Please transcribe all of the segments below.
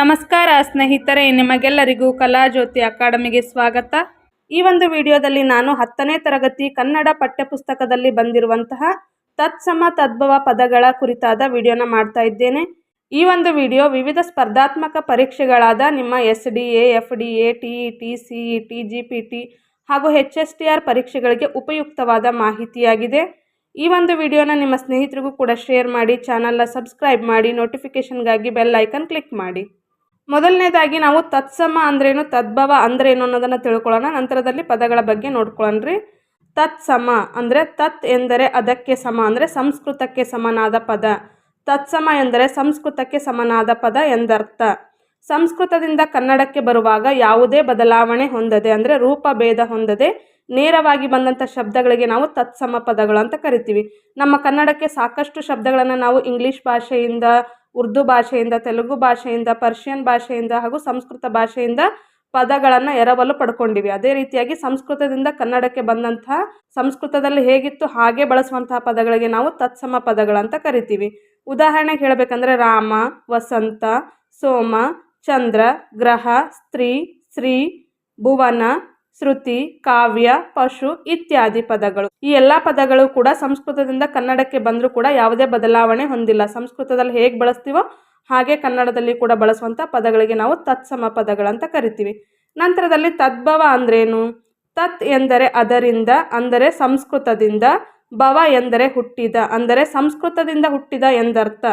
ನಮಸ್ಕಾರ ಸ್ನೇಹಿತರೆ, ನಿಮಗೆಲ್ಲರಿಗೂ ಕಲಾಜ್ಯೋತಿ ಅಕಾಡೆಮಿಗೆ ಸ್ವಾಗತ. ಈ ಒಂದು ವಿಡಿಯೋದಲ್ಲಿ ನಾನು ಹತ್ತನೇ ತರಗತಿ ಕನ್ನಡ ಪಠ್ಯಪುಸ್ತಕದಲ್ಲಿ ಬಂದಿರುವಂತಹ ತತ್ಸಮ ತದ್ಭವ ಪದಗಳ ಕುರಿತಾದ ವಿಡಿಯೋನ ಮಾಡ್ತಾ ಇದ್ದೇನೆ. ಈ ಒಂದು ವಿಡಿಯೋ ವಿವಿಧ ಸ್ಪರ್ಧಾತ್ಮಕ ಪರೀಕ್ಷೆಗಳಾದ ನಿಮ್ಮ S D, A F D, A T E T C E T G P T ಹಾಗೂ ಎಚ್ ಎಸ್ ಟಿ ಆರ್ ಪರೀಕ್ಷೆಗಳಿಗೆ ಉಪಯುಕ್ತವಾದ ಮಾಹಿತಿಯಾಗಿದೆ. ಈ ಒಂದು ವಿಡಿಯೋನ ನಿಮ್ಮ ಸ್ನೇಹಿತರಿಗೂ ಕೂಡ ಶೇರ್ ಮಾಡಿ, ಚಾನಲ್ನ ಸಬ್ಸ್ಕ್ರೈಬ್ ಮಾಡಿ, ನೋಟಿಫಿಕೇಷನ್ಗಾಗಿ ಬೆಲ್ ಐಕನ್ ಕ್ಲಿಕ್ ಮಾಡಿ. ಮೊದಲನೇದಾಗಿ ನಾವು ತತ್ಸಮ ಅಂದ್ರೇನು, ತದ್ಭವ ಅಂದ್ರೇನು ಅನ್ನೋದನ್ನು ತಿಳ್ಕೊಳ್ಳೋಣ. ನಂತರದಲ್ಲಿ ಪದಗಳ ಬಗ್ಗೆ ನೋಡ್ಕೊಳ್ಳೋಣ್ರಿ ತತ್ಸಮ ಅಂದರೆ ತತ್ ಎಂದರೆ ಅದಕ್ಕೆ ಸಮ, ಅಂದರೆ ಸಂಸ್ಕೃತಕ್ಕೆ ಸಮನಾದ ಪದ. ತತ್ಸಮ ಎಂದರೆ ಸಂಸ್ಕೃತಕ್ಕೆ ಸಮನಾದ ಪದ ಎಂದರ್ಥ. ಸಂಸ್ಕೃತದಿಂದ ಕನ್ನಡಕ್ಕೆ ಬರುವಾಗ ಯಾವುದೇ ಬದಲಾವಣೆ ಹೊಂದದೆ, ಅಂದರೆ ರೂಪ ಭೇದ ಹೊಂದದೆ, ನೇರವಾಗಿ ಬಂದಂಥ ಶಬ್ದಗಳಿಗೆ ನಾವು ತತ್ಸಮ ಪದಗಳು ಅಂತ ಕರಿತೀವಿ. ನಮ್ಮ ಕನ್ನಡಕ್ಕೆ ಸಾಕಷ್ಟು ಶಬ್ದಗಳನ್ನು ನಾವು ಇಂಗ್ಲೀಷ್ ಭಾಷೆಯಿಂದ ಉರ್ದು ಭಾಷೆಯಿಂದ, ತೆಲುಗು ಭಾಷೆಯಿಂದ, ಪರ್ಷಿಯನ್ ಭಾಷೆಯಿಂದ ಹಾಗೂ ಸಂಸ್ಕೃತ ಭಾಷೆಯಿಂದ ಪದಗಳನ್ನು ಎರವಲು ಪಡ್ಕೊಂಡಿವಿ. ಅದೇ ರೀತಿಯಾಗಿ ಸಂಸ್ಕೃತದಿಂದ ಕನ್ನಡಕ್ಕೆ ಬಂದಂತಹ ಸಂಸ್ಕೃತದಲ್ಲಿ ಹೇಗಿತ್ತು ಹಾಗೆ ಬಳಸುವಂತಹ ಪದಗಳಿಗೆ ನಾವು ತತ್ಸಮ ಪದಗಳಂತ ಕರಿತೀವಿ. ಉದಾಹರಣೆಗೆ ಹೇಳಬೇಕಂದ್ರೆ ರಾಮ, ವಸಂತ, ಸೋಮ, ಚಂದ್ರ, ಗ್ರಹ, ಸ್ತ್ರೀ, ಶ್ರೀ, ಭುವನ ಶ್ರುತಿ, ಕಾವ್ಯ, ಪಶು ಇತ್ಯಾದಿ ಪದಗಳು. ಈ ಎಲ್ಲ ಪದಗಳು ಕೂಡ ಸಂಸ್ಕೃತದಿಂದ ಕನ್ನಡಕ್ಕೆ ಬಂದರೂ ಕೂಡ ಯಾವುದೇ ಬದಲಾವಣೆ ಹೊಂದಿಲ್ಲ. ಸಂಸ್ಕೃತದಲ್ಲಿ ಹೇಗೆ ಬಳಸ್ತೀವೋ ಹಾಗೆ ಕನ್ನಡದಲ್ಲಿ ಕೂಡ ಬಳಸುವಂಥ ಪದಗಳಿಗೆ ನಾವು ತತ್ಸಮ ಪದಗಳಂತ ಕರಿತೀವಿ. ನಂತರದಲ್ಲಿ ತದ್ಭವ ಅಂದ್ರೇನು? ತತ್ ಎಂದರೆ ಅದರಿಂದ, ಅಂದರೆ ಸಂಸ್ಕೃತದಿಂದ, ಭವ ಎಂದರೆ ಹುಟ್ಟಿದ, ಅಂದರೆ ಸಂಸ್ಕೃತದಿಂದ ಹುಟ್ಟಿದ ಎಂದರ್ಥ.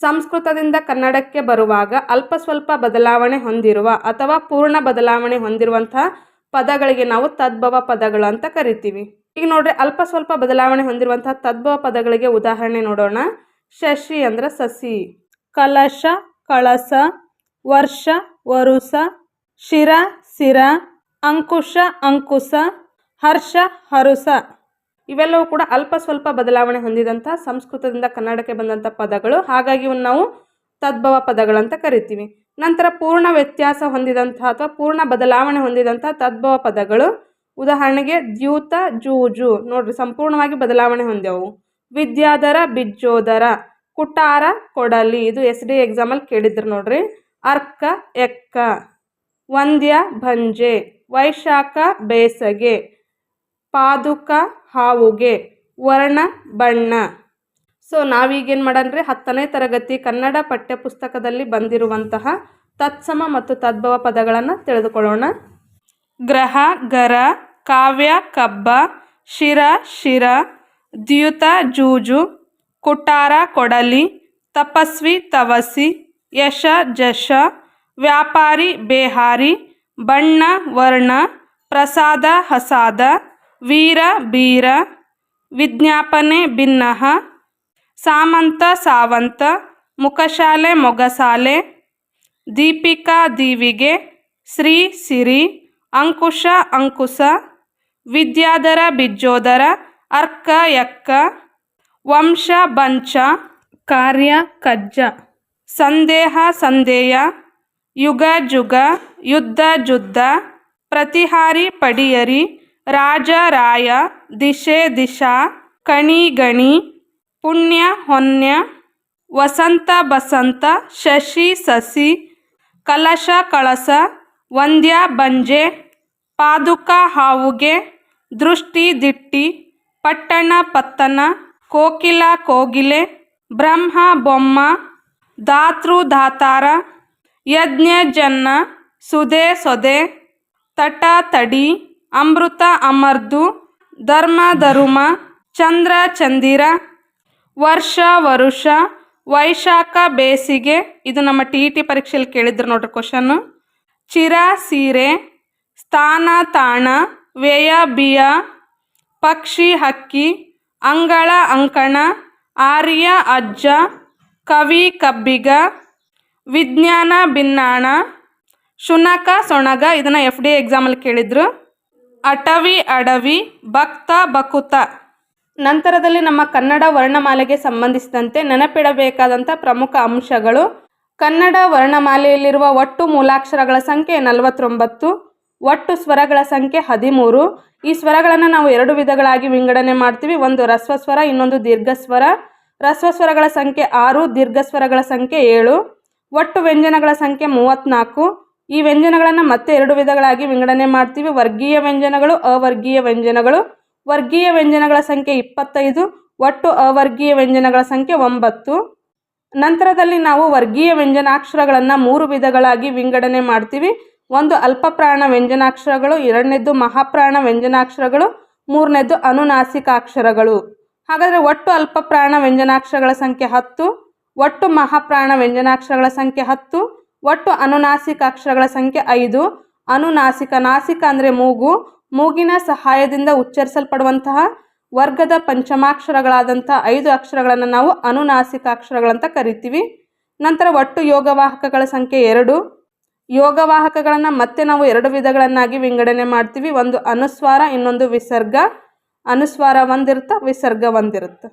ಸಂಸ್ಕೃತದಿಂದ ಕನ್ನಡಕ್ಕೆ ಬರುವಾಗ ಅಲ್ಪ ಸ್ವಲ್ಪ ಬದಲಾವಣೆ ಹೊಂದಿರುವ ಅಥವಾ ಪೂರ್ಣ ಬದಲಾವಣೆ ಹೊಂದಿರುವಂತಹ ಪದಗಳಿಗೆ ನಾವು ತದ್ಭವ ಪದಗಳು ಅಂತ ಕರಿತೀವಿ. ಈಗ ನೋಡ್ರಿ ಅಲ್ಪ ಸ್ವಲ್ಪ ಬದಲಾವಣೆ ಹೊಂದಿರುವಂತಹ ತದ್ಭವ ಪದಗಳಿಗೆ ಉದಾಹರಣೆ ನೋಡೋಣ. ಶಶಿ ಅಂದ್ರೆ ಸಸಿ. ಕಲಶ, ಕಳಸ, ವರ್ಷ, ವರುಸ, ಶಿರ, ಸಿರ, ಅಂಕುಶ ಅಂಕುಶ ಹರ್ಷ, ಹರುಸ. ಇವೆಲ್ಲವೂ ಕೂಡ ಅಲ್ಪ ಸ್ವಲ್ಪ ಬದಲಾವಣೆ ಹೊಂದಿದಂಥ ಸಂಸ್ಕೃತದಿಂದ ಕನ್ನಡಕ್ಕೆ ಬಂದಂಥ ಪದಗಳು. ಹಾಗಾಗಿ ನಾವು ತದ್ಭವ ಪದಗಳಂತ ಕರಿತೀವಿ. ನಂತರ ಪೂರ್ಣ ವ್ಯತ್ಯಾಸ ಹೊಂದಿದಂಥ ಅಥವಾ ಪೂರ್ಣ ಬದಲಾವಣೆ ಹೊಂದಿದಂಥ ತದ್ಭವ ಪದಗಳು. ಉದಾಹರಣೆಗೆ ದ್ಯೂತ, ಜೂಜು. ನೋಡ್ರಿ, ಸಂಪೂರ್ಣವಾಗಿ ಬದಲಾವಣೆ ಹೊಂದ್ಯವು. ವಿದ್ಯಾಧರ, ಬಿಜ್ಜೋದರ. ಕುಟಾರ ಕೊಡಲಿ. ಇದು ಎಸ್ ಡಿ ಎಕ್ಸಾಮಲ್ಲಿ ಕೇಳಿದ್ರು ನೋಡ್ರಿ. ಅರ್ಕ, ಎಕ್ಕ. ವಂದ್ಯ, ಭಂಜೆ. ವೈಶಾಖ, ಬೇಸಗೆ. ಪಾದುಕ, ಹಾವುಗೆ. ವರ್ಣ, ಬಣ್ಣ. ಸೊ ನಾವೀಗೇನು ಮಾಡನ್ರಿ? ಹತ್ತನೇ ತರಗತಿ ಕನ್ನಡ ಪಠ್ಯಪುಸ್ತಕದಲ್ಲಿ ಬಂದಿರುವಂತಹ ತತ್ಸಮ ಮತ್ತು ತದ್ಭವ ಪದಗಳನ್ನು ತಿಳಿದುಕೊಳ್ಳೋಣ. ಗ್ರಹ, ಗರ, ಕಾವ್ಯ, ಕಬ್ಬ, ಶಿರ ಶಿರ, ದ್ಯುತ, ಜೂಜು, ಕುಟಾರ, ಕೊಡಲಿ, ತಪಸ್ವಿ, ತವಸಿ, ಯಶ, ಜಶ, ವ್ಯಾಪಾರಿ, ಬೇಹಾರಿ, ಬಣ್ಣ, ವರ್ಣ, ಪ್ರಸಾದ, ಹಸಾದ, ವೀರ, ಬೀರ, ವಿಜ್ಞಾಪನೆ ಭಿನ್ನಹ ಸಾಮಂತ, ಸಾವಂತ, ಮುಖಶಾಲೆ, ಮೊಗಸಾಲೆ, ದೀಪಿಕಾ, ದೀವಿಗೆ, ಶ್ರೀ, ಸಿರಿ, ಅಂಕುಶ ಅಂಕುಶ ವಿದ್ಯಾಧರ ಬಿಜ್ಜೋದರ ಅರ್ಕ, ಯಕ್ಕ, ವಂಶ, ಬಂಚ, ಕಾರ್ಯ, ಕಜ್ಜ, ಸಂದೇಹ, ಸಂದೇಯ, ಯುಗ, ಜುಗ, ಯುದ್ಧ, ಜುದ್ಧ, ಪ್ರತಿಹಾರಿ, ಪಡಿಯರಿ, ರಾಜ, ರಾಯ, ದಿಶೆ, ದಿಶಾ, ಕಣಿ, ಗಣಿ ಪುಣ್ಯ, ಹೊನ್ಯ, ವಸಂತ, ಬಸಂತ, ಶಶಿ, ಸಸಿ, ಕಲಶ, ಕಳಸ, ವಂದ್ಯ, ಬಂಜೆ, ಪಾದುಕ, ಹಾವುಗೆ, ದೃಷ್ಟಿ, ದಿಟ್ಟಿ, ಪಟ್ಟಣ, ಪತ್ತನ, ಕೋಕಿಲ, ಕೋಗಿಲೆ, ಬ್ರಹ್ಮ, ಬೊಮ್ಮ, ಧಾತೃ, ಧಾತಾರ, ಯಜ್ಞ, ಜನ್ನ ಸುದೆ ಸೊದೆ ತಟ, ತಡಿ, ಅಮೃತ, ಅಮರ್ದು, ಧರ್ಮ, ಧರುಮ, ಚಂದ್ರ, ಚಂದಿರ ವರ್ಷ, ವರುಷ, ವೈಶಾಖ, ಬೇಸಿಗೆ. ಇದು ನಮ್ಮ ಟಿ ಇ ಟಿ ಪರೀಕ್ಷೆಯಲ್ಲಿ ಕೇಳಿದ್ರು ನೋಡ್ರಿ ಕ್ವಶನ್ನು ಚಿರ, ಸೀರೆ, ಸ್ಥಾನ, ತಾಣ, ವ್ಯಯ, ಬಿಯ, ಪಕ್ಷಿ, ಹಕ್ಕಿ, ಅಂಗಳ, ಅಂಕಣ, ಆರ್ಯ, ಅಜ್ಜ, ಕವಿ, ಕಬ್ಬಿಗ, ವಿಜ್ಞಾನ ಭಿನ್ನಾಣ ಶುನಕ, ಸೊಣಗ. ಇದನ್ನು ಎಫ್ ಡಿ ಎಕ್ಸಾಮಲ್ಲಿ ಕೇಳಿದ್ರು. ಅಟವಿ, ಅಡವಿ, ಭಕ್ತ ಬಕುತ ನಂತರದಲ್ಲಿ ನಮ್ಮ ಕನ್ನಡ ವರ್ಣಮಾಲೆಗೆ ಸಂಬಂಧಿಸಿದಂತೆ ನೆನಪಿಡಬೇಕಾದಂಥ ಪ್ರಮುಖ ಅಂಶಗಳು. ಕನ್ನಡ ವರ್ಣಮಾಲೆಯಲ್ಲಿರುವ ಒಟ್ಟು ಮೂಲಾಕ್ಷರಗಳ ಸಂಖ್ಯೆ ನಲವತ್ತೊಂಬತ್ತು, ಒಟ್ಟು ಸ್ವರಗಳ ಸಂಖ್ಯೆ ಹದಿಮೂರು. ಈ ಸ್ವರಗಳನ್ನು ನಾವು ಎರಡು ವಿಧಗಳಾಗಿ ವಿಂಗಡಣೆ ಮಾಡ್ತೀವಿ. ಒಂದು ರಸ್ವಸ್ವರ, ಇನ್ನೊಂದು ದೀರ್ಘ ಸ್ವರ ರಸ್ವ ಸ್ವರಗಳ ಸಂಖ್ಯೆ ಆರು ದೀರ್ಘ ಸ್ವರಗಳ ಸಂಖ್ಯೆ ಏಳು. ಒಟ್ಟು ವ್ಯಂಜನಗಳ ಸಂಖ್ಯೆ ಮೂವತ್ತ್ನಾಲ್ಕು. ಈ ವ್ಯಂಜನಗಳನ್ನು ಮತ್ತೆ ಎರಡು ವಿಧಗಳಾಗಿ ವಿಂಗಡಣೆ ಮಾಡ್ತೀವಿ. ವರ್ಗೀಯ ವ್ಯಂಜನಗಳು, ಅವರ್ಗೀಯ ವ್ಯಂಜನಗಳು. ವರ್ಗೀಯ ವ್ಯಂಜನಗಳ ಸಂಖ್ಯೆ ಇಪ್ಪತ್ತೈದು, ಒಟ್ಟು ಅವರ್ಗೀಯ ವ್ಯಂಜನಗಳ ಸಂಖ್ಯೆ ಒಂಬತ್ತು. ನಂತರದಲ್ಲಿ ನಾವು ವರ್ಗೀಯ ವ್ಯಂಜನಾಕ್ಷರಗಳನ್ನು ಮೂರು ವಿಧಗಳಾಗಿ ವಿಂಗಡಣೆ ಮಾಡ್ತೀವಿ. ಒಂದು ಅಲ್ಪಪ್ರಾಣ ವ್ಯಂಜನಾಕ್ಷರಗಳು, ಎರಡನೇದ್ದು ಮಹಾಪ್ರಾಣ ವ್ಯಂಜನಾಕ್ಷರಗಳು, ಮೂರನೇದ್ದು ಅನುನಾಸಿಕಾಕ್ಷರಗಳು. ಹಾಗಾದರೆ ಒಟ್ಟು ಅಲ್ಪಪ್ರಾಣ ವ್ಯಂಜನಾಕ್ಷರಗಳ ಸಂಖ್ಯೆ ಹತ್ತು, ಒಟ್ಟು ಮಹಾಪ್ರಾಣ ವ್ಯಂಜನಾಕ್ಷರಗಳ ಸಂಖ್ಯೆ ಹತ್ತು, ಒಟ್ಟು ಅನುನಾಸಿಕ ಅಕ್ಷರಗಳ ಸಂಖ್ಯೆ ಐದು. ಅನುನಾಸಿಕ ನಾಸಿಕ ಅಂದರೆ ಮೂಗು ಮೂಗಿನ ಸಹಾಯದಿಂದ ಉಚ್ಚರಿಸಲ್ಪಡುವಂತಹ ವರ್ಗದ ಪಂಚಮಾಕ್ಷರಗಳಾದಂಥ ಐದು ಅಕ್ಷರಗಳನ್ನು ನಾವು ಅನುನಾಸಿಕ ಅಕ್ಷರಗಳಂತ ಕರಿತೀವಿ. ನಂತರ ಒಟ್ಟು ಯೋಗವಾಹಕಗಳ ಸಂಖ್ಯೆ ಎರಡು. ಯೋಗವಾಹಕಗಳನ್ನು ಮತ್ತೆ ನಾವು ಎರಡು ವಿಧಗಳನ್ನಾಗಿ ವಿಂಗಡಣೆ ಮಾಡ್ತೀವಿ. ಒಂದು ಅನುಸ್ವಾರ, ಇನ್ನೊಂದು ವಿಸರ್ಗ. ಅನುಸ್ವಾರ ಒಂದಿರುತ್ತೆ, ವಿಸರ್ಗ ಒಂದಿರುತ್ತೆ.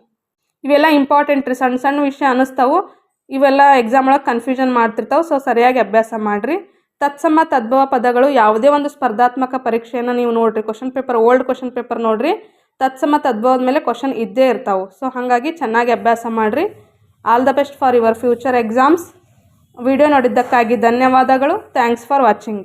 ಇವೆಲ್ಲ ಇಂಪಾರ್ಟೆಂಟ್ ರೀ. ಸಣ್ಣ ಸಣ್ಣ ವಿಷಯ ಅನ್ನಿಸ್ತಾವು ಇವೆಲ್ಲ ಎಕ್ಸಾಮ್ ಒಳಗೆ ಕನ್ಫ್ಯೂಷನ್ ಮಾಡ್ತಿರ್ತಾವೆ. ಸೊ ಸರಿಯಾಗಿ ಅಭ್ಯಾಸ ಮಾಡಿರಿ. ತತ್ಸಮ ತದ್ಭವ ಪದಗಳು ಯಾವುದೇ ಒಂದು ಸ್ಪರ್ಧಾತ್ಮಕ ಪರೀಕ್ಷೆಯನ್ನು ನೀವು ನೋಡಿರಿ. Question paper old question paper ನೋಡಿರಿ. ತತ್ಸಮ ತದ್ಭವದ ಮೇಲೆ ಕ್ವಶನ್ ಇದ್ದೇ ಇರ್ತಾವೆ. ಸೊ ಹಾಗಾಗಿ ಚೆನ್ನಾಗಿ ಅಭ್ಯಾಸ ಮಾಡಿರಿ. All the best for your future exams video ನೋಡಿದ್ದಕ್ಕಾಗಿ ಧನ್ಯವಾದಗಳು. Thanks for watching